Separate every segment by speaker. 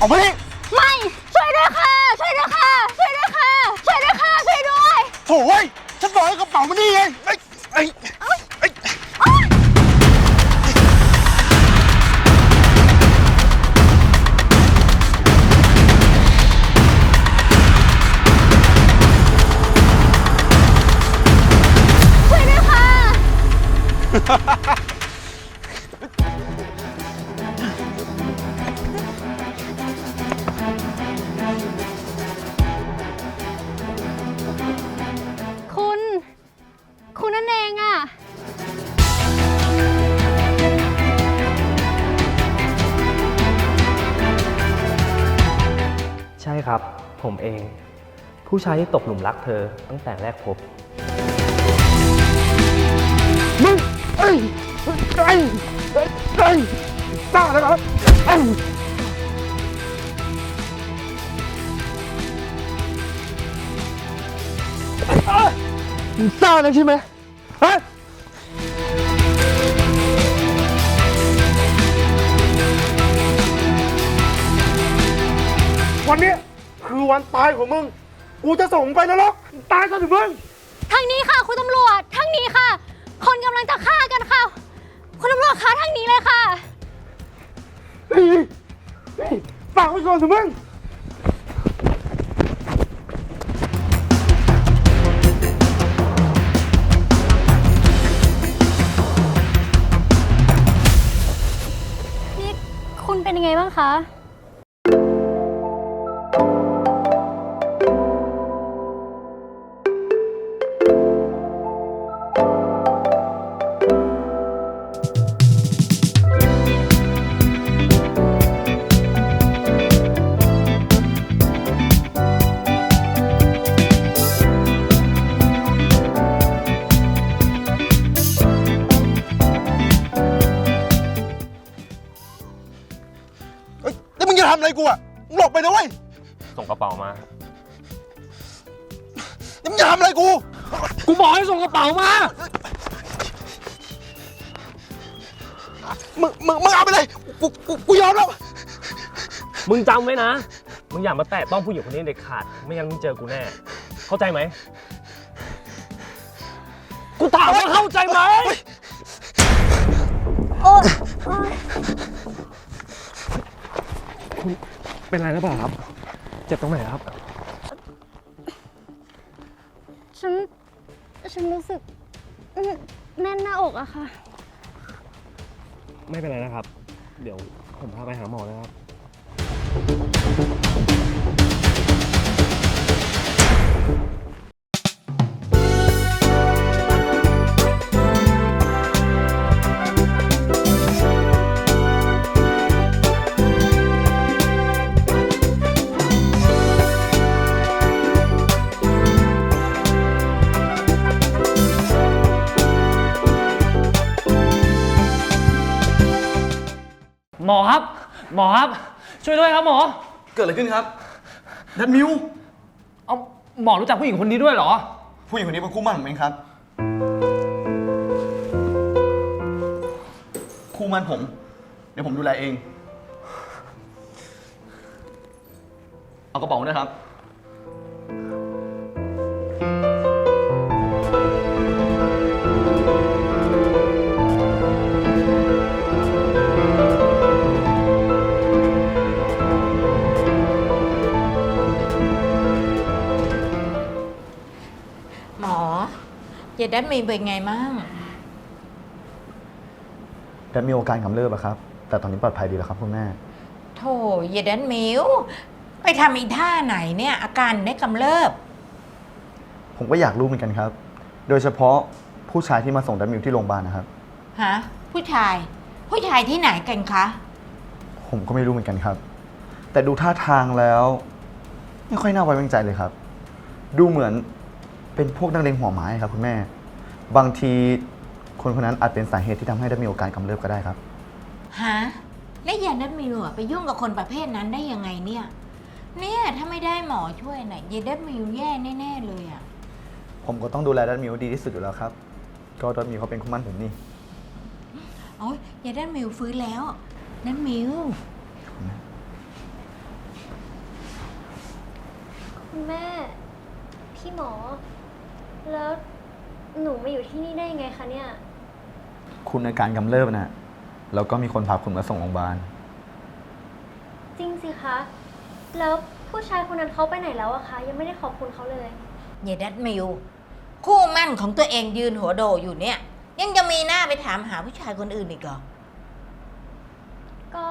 Speaker 1: ออกมาดิ
Speaker 2: ไม่ ช่วยด้วยค่ะ ช่วยด้วยค่ะ ช่วยด้วยค่ะ ช่วยด้วยค่ะ ช่วยด้วย
Speaker 1: โถ่เว้ยฉันบอกให้กระเป๋ามานี่ไงไอ้ไอ้ไอ้ย
Speaker 2: ช่วยด้วยค่ะ คุณนั่นเองอะ
Speaker 3: ใช่ครับ ผมเอง ผู้ชายที่ตกหลุมรักเธอตั้งแต่แรกพบ
Speaker 1: มึงไอ้ไอ้ไอ้ไอ้ตาแล้วครับไอ้มึงซ่านะใช่ไหม ฮะวันนี้คือวันตายของมึง กูจะส่งมึงไปนรกตายซะถึงมึง
Speaker 2: ทางนี้ค่ะ คุณตำรวจทางนี้ค่ะ คนกำลังจะฆ่ากันค่ะ คุณตำรวจคะทางนี้เลยค่ะ
Speaker 1: เฮ้ยเฮ้ยฝากไว้ก่อนเถอะมึง
Speaker 2: นยังไงบ้างคะ
Speaker 1: กูอะมึงหลบไปนะเว้ย
Speaker 3: ส่งกระเป๋ามา
Speaker 1: แล้วมึงจะทำอะไรกู
Speaker 3: กูบอกให้ส่งกระเป๋ามา
Speaker 1: มึงมึงมึงเอาไปเลยกูกูกูยอมแล้ว
Speaker 3: มึงจำไว้นะ มึงอย่ามาแตะต้องผู้หญิงคนนี้เด็ดขาด ไม่งั้นมึงเจอกูแน่ เข้าใจไหม กูถามว่าเข้าใจไหม
Speaker 2: โอ๊ยโอ๊ย
Speaker 3: เป็นไรหรือเปล่าครับ เจ็บตรงไหนครับ
Speaker 2: ฉัน ฉันรู้สึกอื้อแน่นหน้าอกอะค่ะ
Speaker 3: ไม่เป็นไรนะครับ เดี๋ยวผมพาไปหาหมอนะครับ ช่วยด้วยครับหมอ
Speaker 4: เกิดอะไรขึ้นครับดันมิว
Speaker 3: เอาหมอรู้จักผู้หญิงคนนี้ด้วยเหรอ
Speaker 4: ผู้หญิงคนนี้เป็นคู่หมั่นผมเองครับ คู่หมั่นผม เดี๋ยวผมดูแลเอง เอากระเป๋าด้วยครับ
Speaker 5: ดันมีเป็นไงมั่ง
Speaker 4: ดันมีอาการกำเริบอะครับ แต่ตอนนี้ปลอดภัยดีแล้วครับคุณแม่
Speaker 5: โธ่เยดันมิวไปทำอีท่าไหนเนี่ย อาการได้กำเริบ
Speaker 4: ผมก็อยากรู้เหมือนกันครับ โดยเฉพาะผู้ชายที่มาส่งดันมิวที่โรงพยาบาลนะครับ
Speaker 5: ฮะ ผู้ชาย ผู้ชายที่ไหนกันคะ
Speaker 4: ผมก็ไม่รู้เหมือนกันครับ แต่ดูท่าทางแล้ว ไม่ค่อยน่าไว้วางใจเลยครับ ดูเหมือนเป็นพวกนักเลงหัวไม้ครับคุณแม่ บางทีคนคนนั้นอาจเป็นสาเหตุที่ทำให้ได้มีอาการกำเริบก็ได้ครับ
Speaker 5: ฮะแล้วเยดันมิวอะไปยุ่งกับคนประเภทนั้นได้ยังไงเนี่ย เนี่ยถ้าไม่ได้หมอช่วยนะ่ะเยดันมิวแย่แน่ๆเลยอะ
Speaker 4: ผมก็ต้องดูแลดันมิวดีที่สุดอยู่แล้วครับ ก็ดันมิวเขาเป็นคู่หมั่นผมนี่
Speaker 5: โอ้ยเยดันมิวฟื้นแล้วดันมิว
Speaker 2: คุณแม่ พี่หมอ แล้ว หนูมาอยู่ที่นี่ได้ยังไงคะเนี่ย
Speaker 4: คุณอาการกำเริบนะ แล้วก็มีคนพาคุณมาส่งโรงพยาบาล
Speaker 2: จริงสิคะ แล้วผู้ชายคนนั้นเขาไปไหนแล้วอะคะ ยังไม่ได้ขอบคุณเขาเลย
Speaker 5: เยดัตมิว คู่มั่นของตัวเองยืนหัวโดอยู่เนี่ย ยังจะมีหน้าไปถามหาผู้ชายคนอื่นอีกเหรอ
Speaker 2: ก็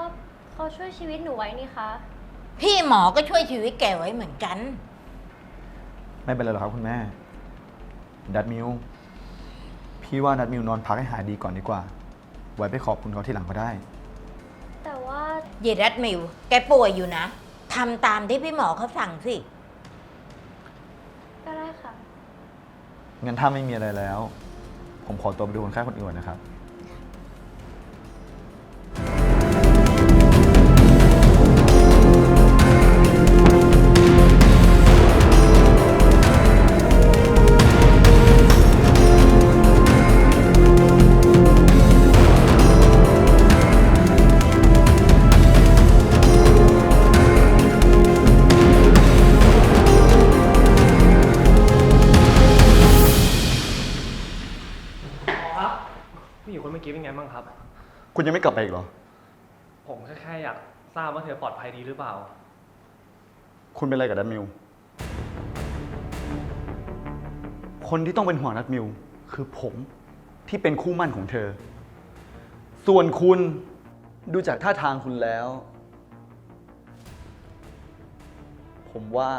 Speaker 2: เขาช่วยชีวิตหนูไว้นี่คะ
Speaker 5: พี่หมอก็ช่วยชีวิตแกไว้เหมือนกัน
Speaker 4: ไม่เป็นไรหรอกครับคุณแม่ ดัดมิวพี่ว่าดัดมิวนอนพักให้หายดีก่อนดีกว่า ไว้ไปขอบคุณเขาที่หลังก็ได้
Speaker 2: แต่ว่า
Speaker 5: เยดัตมิว แกป่วยอยู่นะ ทำตามที่พี่หมอเขาสั่งสิ
Speaker 2: ก็ได้ค่ะ
Speaker 4: งั้นถ้าไม่มีอะไรแล้ว ผมขอตัวไปดูคนไข้คนอื่นก่อนนะครับ
Speaker 3: ครับ คุ
Speaker 4: ณยังไม่กลับไปอีกเหรอ
Speaker 3: ผมแค่แค่อยากทราบว่าเธอปลอดภัยดีหรือเปล่า
Speaker 4: คุณเป็นอะไรกับดัตมิว คนที่ต้องเป็นห่วงดัตมิว คือผมที่เป็นคู่มั่นของเธอ ส่วนคุณดูจากท่าทางคุณแล้ว ผมว่า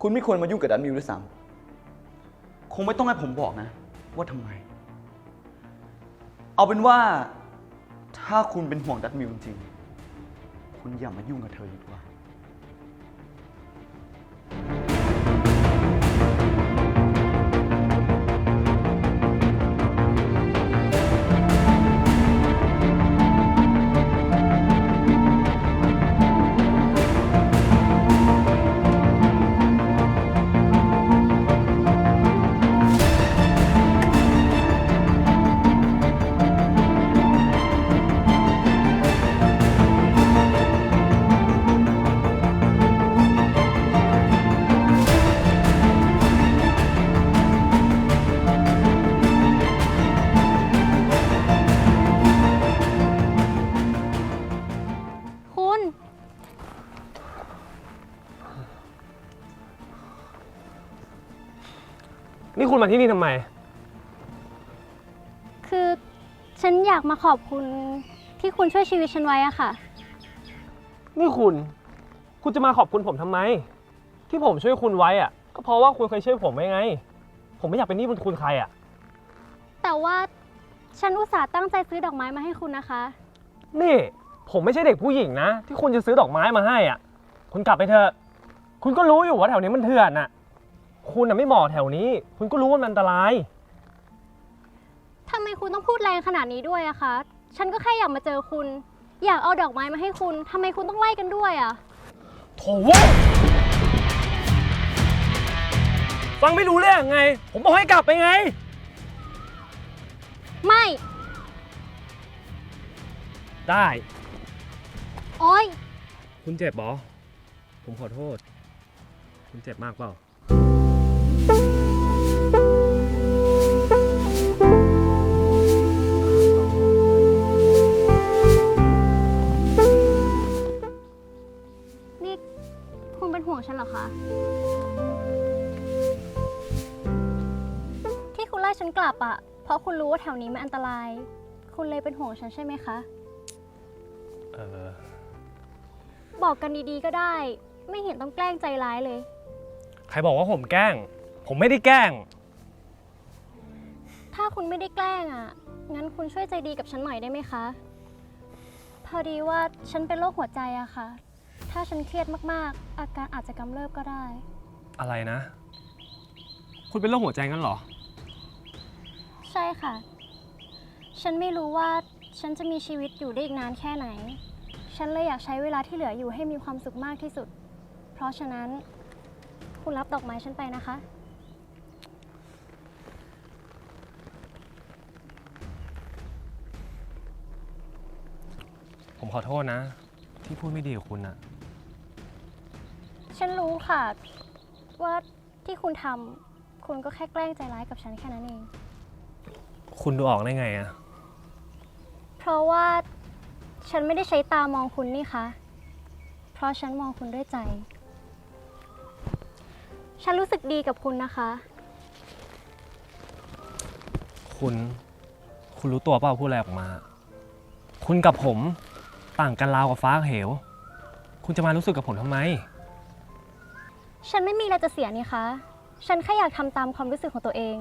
Speaker 4: คุณไม่ควรมายุ่งกับดัตมิวด้วยซ้ำคงไม่ต้องให้ผมบอกนะ ว่าทำไม เอาเป็นว่า ถ้าคุณเป็นห่วงดัตมิวจริงๆคุณอย่ามายุ่งกับเธอดีกว่า
Speaker 3: มาที่นี่ทำไม
Speaker 2: คือฉันอยากมาขอบคุณที่คุณช่วยชีวิตฉันไว้อะค่ะ
Speaker 3: นี่คุณ คุณจะมาขอบคุณผมทำไม ที่ผมช่วยคุณไว้อะก็เพราะว่าคุณเคยช่วยผมไว้ไง ผมไม่อยากเป็นหนี้บุญคุณใครอะ
Speaker 2: แต่ว่าฉันอุตส่าห์ตั้งใจซื้อดอกไม้มาให้คุณนะคะ
Speaker 3: นี่ ผมไม่ใช่เด็กผู้หญิงนะ ที่คุณจะซื้อดอกไม้มาให้อะคุณกลับไปเถอะ คุณก็รู้อยู่ว่าแถวนี้มันเถื่อนอะ คุณน่ะไม่เหมาะแถวนี้ คุณก็รู้ว่ามันอันตราย
Speaker 2: ทำไมคุณต้องพูดแรงขนาดนี้ด้วยอะคะ ฉันก็แค่อยากมาเจอคุณ อยากเอาดอกไม้มาให้คุณ ทำไมคุณต้องไล่กันด้วยอะ
Speaker 3: โถเว้ยฟังไม่รู้เรื่องไง ผมบอกให้กลับไปไง
Speaker 2: ไม่
Speaker 3: ได้
Speaker 2: โอ๊ย
Speaker 3: คุณเจ็บเหรอ ผมขอโทษ คุณเจ็บมากเปล่า
Speaker 2: คุณเป็นห่วงฉันเหรอคะ ที่คุณไล่ฉันกลับอะเพราะคุณรู้ว่าแถวนี้มันอันตราย คุณเลยเป็นห่วงฉันใช่ไหมคะ
Speaker 3: เออ
Speaker 2: บอกกันดีๆก็ได้ ไม่เห็นต้องแกล้งใจร้ายเลย
Speaker 3: ใครบอกว่าผมแกล้ง ผมไม่ได้แกล้ง
Speaker 2: ถ้าคุณไม่ได้แกล้งอะงั้นคุณช่วยใจดีกับฉันหน่อยได้ไหมคะ พอดีว่าฉันเป็นโรคหัวใจอะค่ะ ถ้าฉันเครียดมากๆ อาการอาจจะกำเริบก็ได้
Speaker 3: อะไรนะ คุณเป็นโรคหัวใจงั้นเหรอ
Speaker 2: ใช่ค่ะ ฉันไม่รู้ว่าฉันจะมีชีวิตอยู่ได้อีกนานแค่ไหน ฉันเลยอยากใช้เวลาที่เหลืออยู่ให้มีความสุขมากที่สุด เพราะฉะนั้น คุณรับดอกไม้ฉันไปนะคะ
Speaker 3: ผมขอโทษนะ ที่พูดไม่ดีกับคุณอะ
Speaker 2: ฉันรู้ค่ะ ว่าที่คุณทำคุณก็แค่แกล้งใจร้ายกับฉันแค่นั้นเอง
Speaker 3: คุณดูออกได้ไงอะ
Speaker 2: เพราะว่าฉันไม่ได้ใช้ตามองคุณนี่คะ เพราะฉันมองคุณด้วยใจ ฉันรู้สึกดีกับคุณนะคะ
Speaker 3: คุณ คุณรู้ตัวเปล่าพูดอะไรออกมา คุณกับผมต่างกันราวกับฟ้ากับเหว คุณจะมารู้สึกกับผมทำไม
Speaker 2: ฉันไม่มีอะไรจะเสียนี่คะ ฉันแค่อยากทำตามความรู้สึกของตัวเอง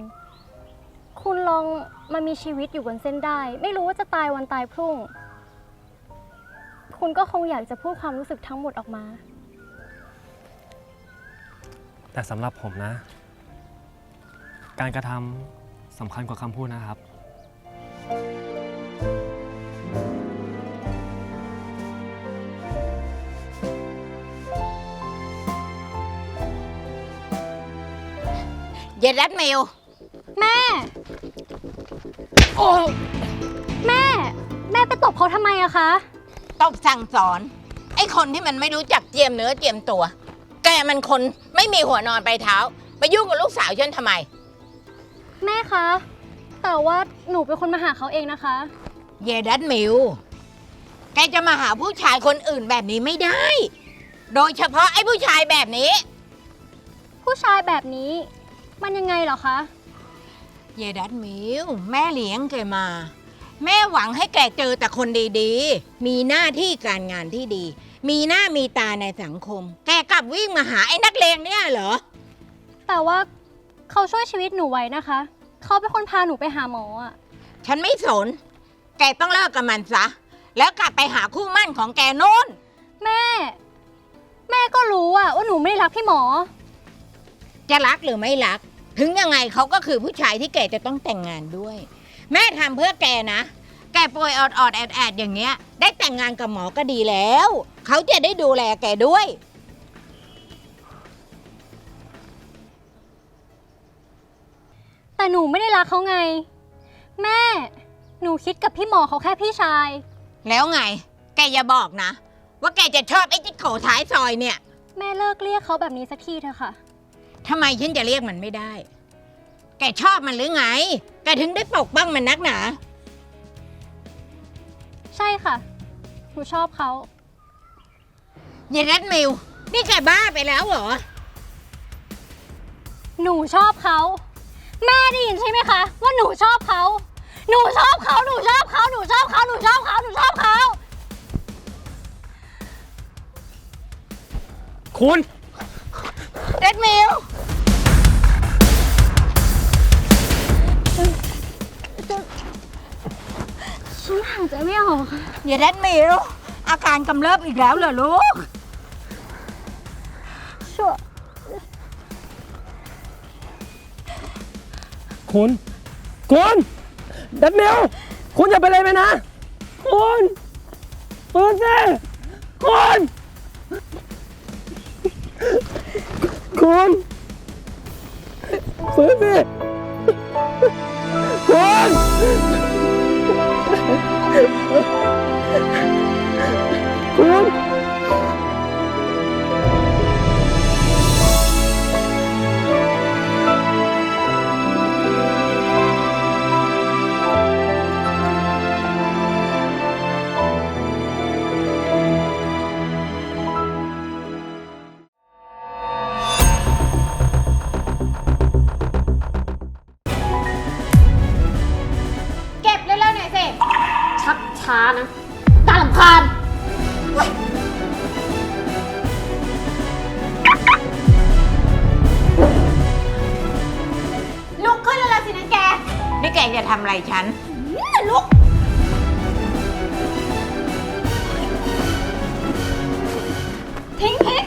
Speaker 2: คุณลองมามีชีวิตอยู่บนเส้นได้ ไม่รู้ว่าจะตายวันตายพรุ่ง คุณก็คงอยากจะพูดความรู้สึกทั้งหมดออกมา
Speaker 3: แต่สำหรับผมนะ การกระทำสำคัญกว่าคำพูดนะครับ
Speaker 5: เย ดัตมิว
Speaker 2: แม่แม่ แม่ไปตบเขาทำไมอะคะ
Speaker 5: ตบสั่งสอน ไอ้คนที่มันไม่รู้จักเจียมเนื้อเจียมตัว แกมันคนไม่มีหัวนอนไปลายเท้า ไปยุ่งกับลูกสาวฉันทำไม
Speaker 2: แม่คะ แต่ว่าหนูเป็นคนมาหาเขาเองนะคะ
Speaker 5: เยดัตมิว แกจะมาหาผู้ชายคนอื่นแบบนี้ไม่ได้ โดยเฉพาะไอ้ผู้ชายแบบนี้
Speaker 2: ผู้ชายแบบนี้ มันยังไงเหรอคะ
Speaker 5: เยดัตมิวแม่เลี้ยงแกมา แม่หวังให้แกเจอแต่คนดีๆ มีหน้าที่การงานที่ดี มีหน้ามีตาในสังคม แกกลับวิ่งมาหาไอ้นักเลงเนี่ยเหรอ
Speaker 2: แต่ว่าเขาช่วยชีวิตหนูไว้นะคะ เขาเป็นคนพาหนูไปหาหมออะ
Speaker 5: ฉันไม่สน แกต้องเลิกกับมันซะ แล้วกลับไปหาคู่หมั่นของแกโน่น
Speaker 2: แม่ แม่ก็รู้อะว่าหนูไม่ได้รักพี่หมอ
Speaker 5: จะรักหรือไม่รัก ถึงยังไงเขาก็คือผู้ชายที่แกจะต้องแต่งงานด้วย แม่ทำเพื่อแกนะ แกป่วยออดๆแอดๆอย่างเงี้ย ได้แต่งงานกับหมอก็ดีแล้ว เขาจะได้ดูแลแกด้วย
Speaker 2: แต่หนูไม่ได้รักเขาไง แม่ หนูคิดกับพี่หมอเขาแค่พี่ชาย
Speaker 5: แล้วไง แกอย่าบอกนะ ว่าแกจะชอบไอ้จิ๊กโขท้ายซอยเนี่ย
Speaker 2: แม่เลิกเรียกเขาแบบนี้สักทีเถอะค่ะ
Speaker 5: ทำไมฉันจะเรียกมันไม่ได้ แกชอบมันหรือไง แกถึงได้ปกป้องมันนักหนา
Speaker 2: ใช่ค่ะ หนูชอบเขา
Speaker 5: เยนัทมิว นี่แกบ้าไปแล้วเหรอ
Speaker 2: หนูชอบเขา แม่ได้ยินใช่ไหมคะ ว่าหนูชอบเขา หนูชอบเขา หนูชอบเขา หนูชอบเขา หนูชอบเขา หนูชอบเขา
Speaker 3: คุณ
Speaker 5: เรดมิว
Speaker 2: ฉันหายใจไม่ออกค่ะ
Speaker 5: เยนัทมิวอาการกำเริบอีกแล้วเหรอลูก
Speaker 2: ชั่ว
Speaker 3: คุณ คุณ ดัดมิวคุณอย่าไปเลยไปนะ คุณ ฟื้นสิคุณ คุณฟื้นสิคุณคุณ
Speaker 2: ชักช้านะตาลำคาญลุกขึ้นแล้วล่ะสินะแก
Speaker 5: นี่แกจะทำอะไรฉัน
Speaker 2: ลุก ทิ้งทิ้ง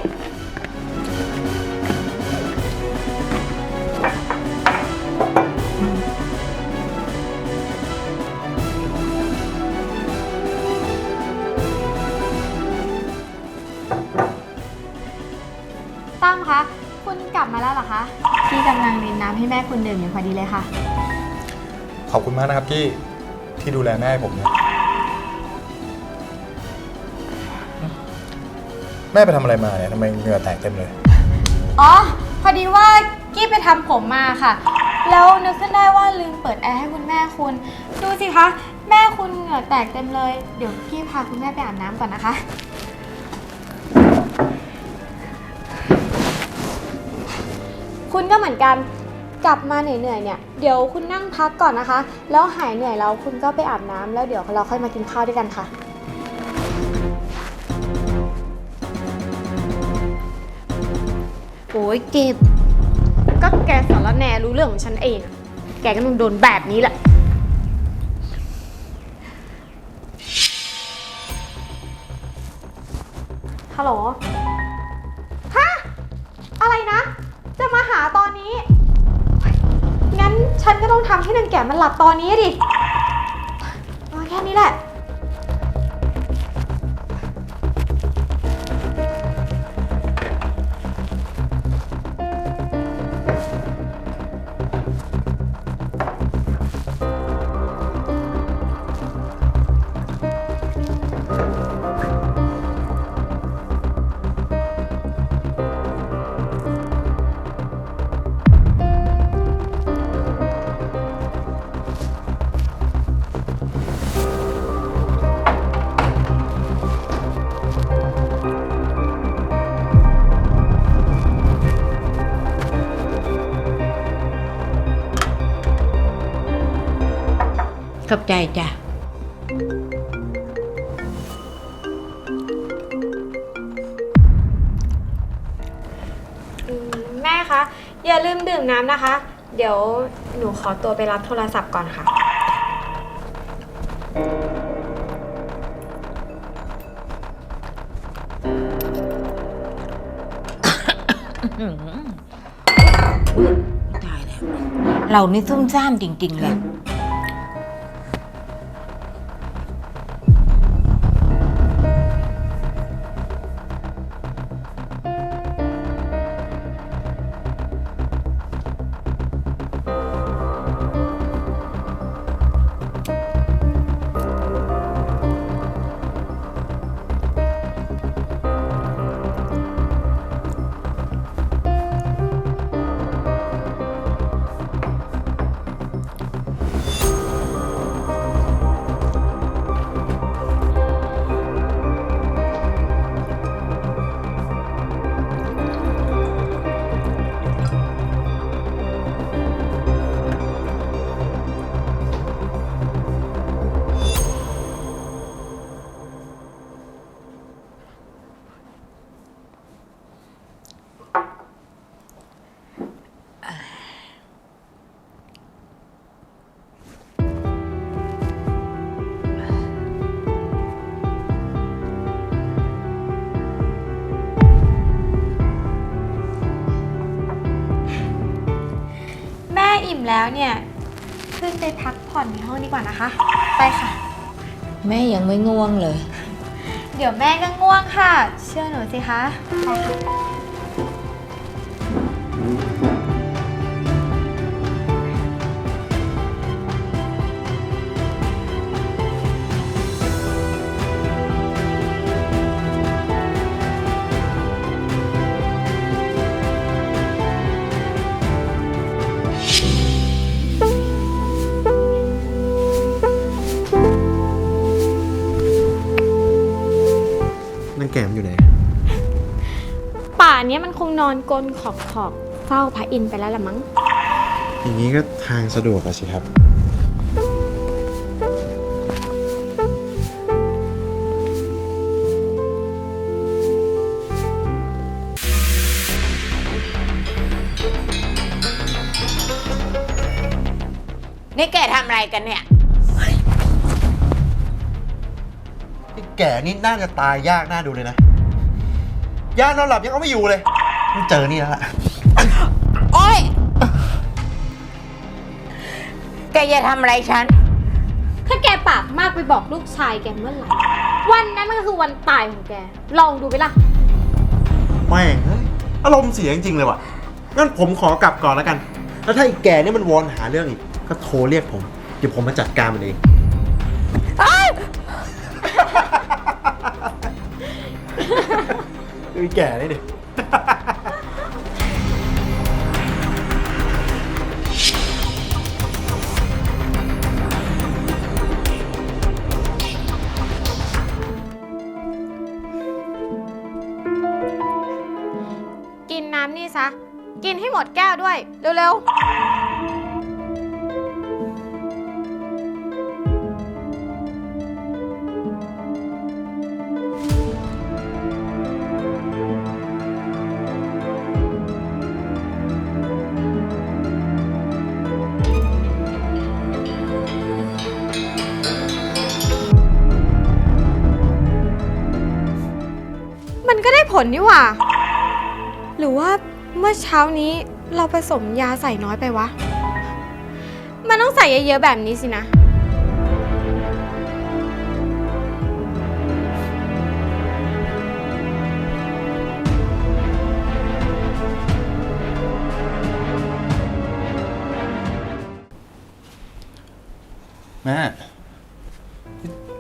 Speaker 6: ตั้มคะ คุณกลับมาแล้วเหรอคะ พี่กำลังรินน้ำให้แม่คุณดื่มอยู่พอดีเลยค่ะ
Speaker 7: ขอบคุณมากนะครับพี่ที่ดูแลแม่ให้ผมเนี่ยแม่ไปทำอะไรมาเนี่ยทำไมเหงื่อแตกเต็มเลย
Speaker 6: อ๋อ พอดีว่ากี้ไปทำผมมาค่ะ แล้วนึกขึ้นได้ว่าลืมเปิดแอร์ให้คุณแม่คุณ ดูสิคะ แม่คุณเหงื่อแตกเต็มเลย เดี๋ยวกี้พาคุณแม่ไปอาบน้ำก่อนนะคะ คุณก็เหมือนกันกลับมาเหนื่อยๆเนี่ยเดี๋ยวคุณนั่งพักก่อนนะคะ แล้วหายเหนื่อยแล้วคุณก็ไปอาบน้ำแล้วเดี๋ยวเราค่อยมากินข้าวด้วยกันค่ะ โอ้ยเก็บ ก็แกสารแหนรู้เรื่องของฉันเองแกก็ต้องโดนแบบนี้แหละ ฮัลโหล ฉันก็ต้องทำให้นางแก่มันหลับตอนนี้ดิเออแค่นี้แหละ
Speaker 5: ขอบใจจ้ะ
Speaker 6: อืมแม่คะ อย่าลืมดื่มน้ำนะคะ เดี๋ยวหนูขอตัวไปรับโทรศัพท์ก่อนค่ะ
Speaker 5: ตายแล้ว เรานี่ซุ่มซ่ามจริง ๆ เลย
Speaker 6: แล้วเนี่ย ขึ้นไปพักผ่อนในห้องดีกว่านะคะ ไปค่ะ
Speaker 5: แม่ยังไม่ง่วงเลย
Speaker 6: เดี๋ยวแม่ก็ง่วงค่ะ เชื่อหนูสิคะ ไปค่ะ
Speaker 4: อน
Speaker 6: กลนขอบขอบๆเฝ้าพระอินทร์ไปแล้วละมั้ง
Speaker 8: อย่างนี้ก็ทางสะดวกอะสิครับ
Speaker 5: นี่แกทำอะไรกันเนี่ย
Speaker 8: นี่แก่นี่น่าจะตายยากน่าดูเลยนะ ยานอนหลับยังเอาไม่อยู่เลย ต้องเจอนี่แล้วล่ะ
Speaker 5: โอ๊ย แกจะทำอะไรฉัน
Speaker 6: ถ้าแกปากมากไปบอกลูกชายแกเมื่อไหร่ วันนั้นมันก็คือวันตายของแก ลองดูไปล่ะ
Speaker 8: แม่งเฮ้ยอารมณ์เสียจริงๆเลยว่ะ งั้นผมขอกลับก่อนแล้วกัน แล้วถ้าไอ้แก่เนี่ยมันวอนหาเรื่องอีก ก็โทรเรียกผม เดี๋ยวผมมาจัดการมันเอง ไอ้แก่นี่ดิ
Speaker 6: กินให้หมดแก้วด้วย เร็วๆ มันก็ได้ผลนี่หว่า หรือว่า เมื่อเช้านี้เราผสมยาใส่น้อยไปวะ มันต้องใส่เยอะๆแบบนี้สินะ
Speaker 7: แม่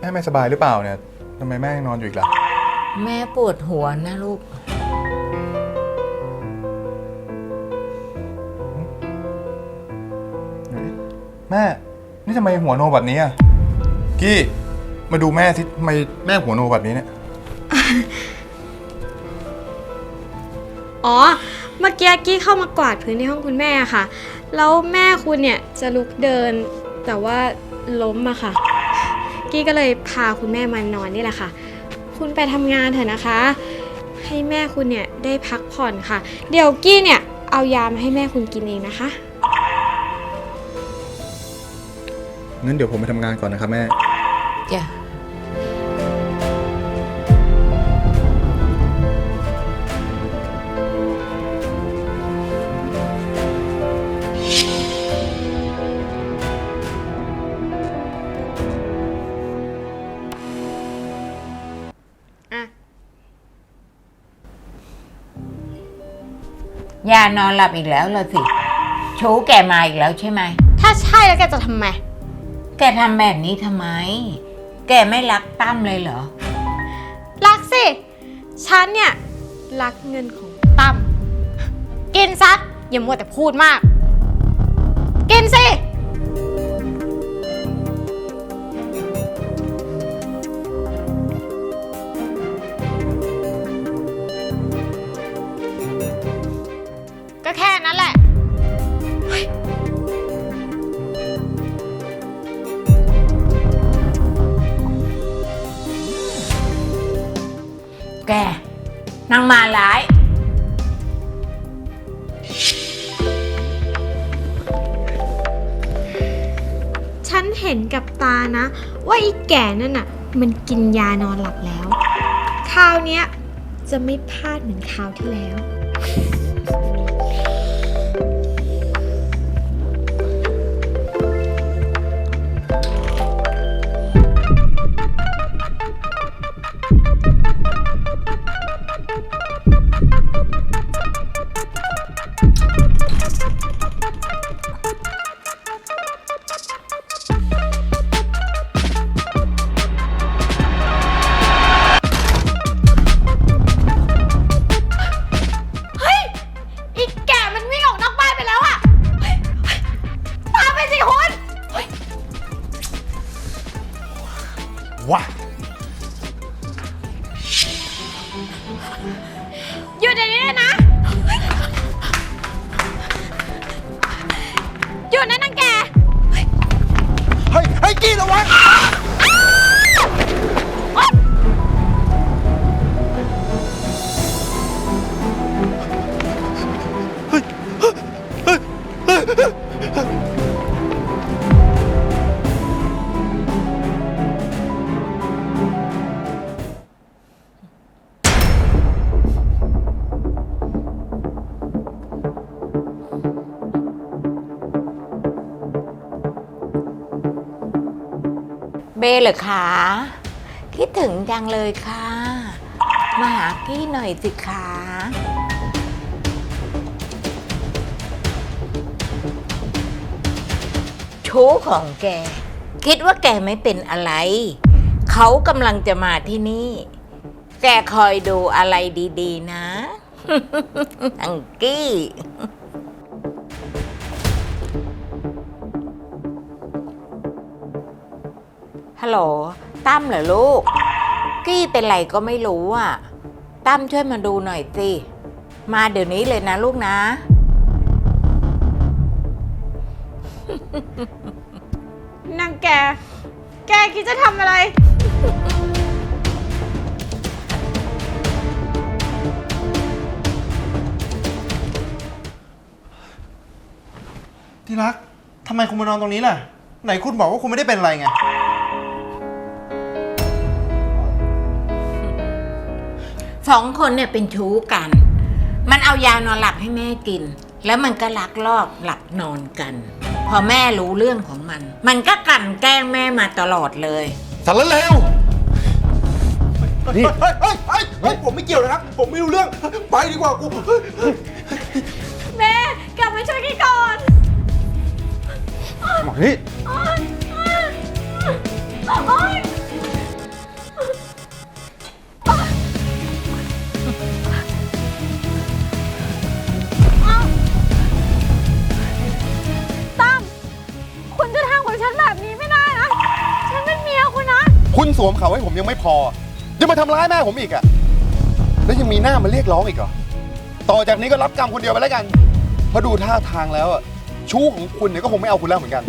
Speaker 7: แม่ไม่สบายหรือเปล่าเนี่ยทำไมแม่ยังนอนอยู่อีกล่ะ
Speaker 5: แม่ปวดหัวนะลูก
Speaker 7: แม่ นี่ทำไมหัวโนแบบนี้อะ กี้ มาดูแม่สิทำไมแม่หัวโนแบบนี้เนี่ย
Speaker 6: อ๋อ เมื่อกี้กี้เข้ามากวาดพื้นที่ห้องคุณแม่ค่ะ แล้วแม่คุณเนี่ยจะลุกเดิน แต่ว่าล้มอะค่ะ กี้ก็เลยพาคุณแม่มานอนนี่แหละค่ะ คุณไปทำงานเถอะนะคะ ให้แม่คุณเนี่ยได้พักผ่อนค่ะ เดี๋ยวกี้เนี่ยเอายามาให้แม่คุณกินเองนะคะ
Speaker 7: งั้นเดี๋ยวผมไปทำงานก่อนนะครับแม่
Speaker 5: จ้ะ
Speaker 6: อะ
Speaker 5: ยานอนหลับอีกแล้วเหรอสิ ชูแกมาอีกแล้วใช่ไหม
Speaker 6: ถ้าใช่แล้วแกจะทำไม
Speaker 5: แกทำแบบนี้ทำไม แกไม่รักตั้มเลยเหรอ
Speaker 6: รักสิ ฉันเนี่ย รักเงินของตั้ม กินซะอย่ามัวแต่พูดมาก กินสิ แก่
Speaker 5: นั่
Speaker 6: นน่ะ มันกินยานอนหลับแล้ว คราวเนี้ยจะไม่พลาดเหมือนคราวที่แล้ว เบเห
Speaker 8: ร
Speaker 5: อคะคิดถึงจังเลยค่ะ มาหากี้หน่อยสิคะชู้ของแก คิดว่าแกไม่เป็นอะไร เขากำลังจะมาที่นี่ แกคอยดูอะไรดีๆนะ อังกี้ ฮัลโหลตั้มเหรอลูก กี้เป็นไรก็ไม่รู้อะ ตั้มช่วยมาดูหน่อยสิ มาเดี๋ยวนี้เลยนะลูกนะ
Speaker 6: นางแก แกคิดจะทำอะไร
Speaker 8: ที่รัก ทำไมคุณมานอนตรงนี้ล่ะ ไหนคุณบอกว่าคุณไม่ได้เป็นอะไรไง
Speaker 5: สองคนเนี่ยเป็นชู้กัน มันเอายานอนหลับให้แม่กิน แล้วมันก็ลักลอบหลับนอนกัน พอแม่รู้เรื่องของมัน มันก็กลั่นแกล้งแม่มาตลอดเลย
Speaker 8: สารเลวนี่ เฮ้ยเฮ้ยเฮ้ยเฮ้ยผมไม่เกี่ยวนะครับ ผมไม่รู้เรื่อง ไปดีกว่ากูเฮ้ยเฮ้ย
Speaker 6: แม่กลับมาช่วยกันก่อน
Speaker 8: หมอนี่
Speaker 6: โอ๊ยโอ๊ยตั้ม
Speaker 9: คุณสวมเขาให้ผมยังไม่พอ ยังมาทำร้ายแม่ผมอีกอะแล้วยังมีหน้ามาเรียกร้องอีกเหรอ ต่อจากนี้ก็รับกรรมคนเดียวไปแล้วกันเพราะดูท่าทางแล้วอะชู้ของคุณเนี่ยก็คงไม่เอาคุณแล้วเหมือนกัน